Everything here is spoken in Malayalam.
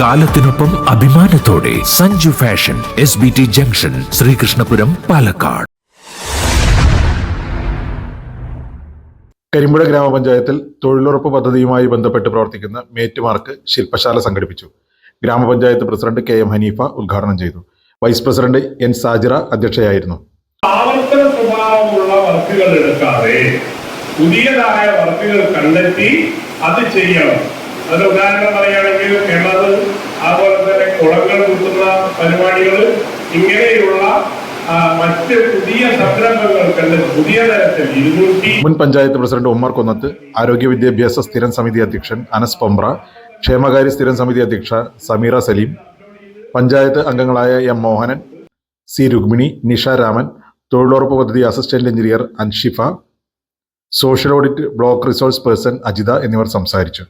കാലത്തിനൊപ്പം അഭിമാനത്തോടെ Sanju fashion S B T junction Sreekrishnapuram Palakkad. Karimpuzha ഗ്രാമപഞ്ചായത്തിൽ തൊഴിലുറപ്പ് പദ്ധതിയുമായി ബന്ധപ്പെട്ട് പ്രവർത്തിക്കുന്ന മേറ്റുമാർക്ക് ശില്പശാല സംഘടിപ്പിച്ചു. ഗ്രാമപഞ്ചായത്ത് പ്രസിഡന്റ് കെ എം ഹനീഫ ഉദ്ഘാടനം ചെയ്തു. വൈസ് പ്രസിഡന്റ് എൻ സാജിറ അധ്യക്ഷയായിരുന്നു. ആവർത്തന സ്വഭാവമുള്ള വർക്കുകൾ എടുക്കാതെ പുതിയതായ വർക്കുകൾ കണ്ടെത്തി അത് ചെയ്യണം. അതിന് ഉദാഹരണം പറയുകയാണെങ്കിൽ കിണർ അതുപോലെ തന്നെ കുളങ്ങൾ കുത്തുന്ന പരിപാടികൾ ഇങ്ങനെയുള്ള മറ്റ് പുതിയ മുൻ പഞ്ചായത്ത് പ്രസിഡന്റ് ഉമ്മർ കൊന്നത്ത് ആരോഗ്യ വിദ്യാഭ്യാസ സ്ഥിരം സമിതി അധ്യക്ഷൻ അനസ് പൊമ്പ്ര ക്ഷേമകാര്യ സ്ഥിരം സമിതി അധ്യക്ഷ സമീറ സലീം പഞ്ചായത്ത് അംഗങ്ങളായ എം മോഹനൻ സി രുക്മിണി നിഷ രാമൻ തൊഴിലുറപ്പ് പദ്ധതി assistant engineer Anshifa social audit block resource person Ajitha എന്നിവർ സംസാരിച്ചു.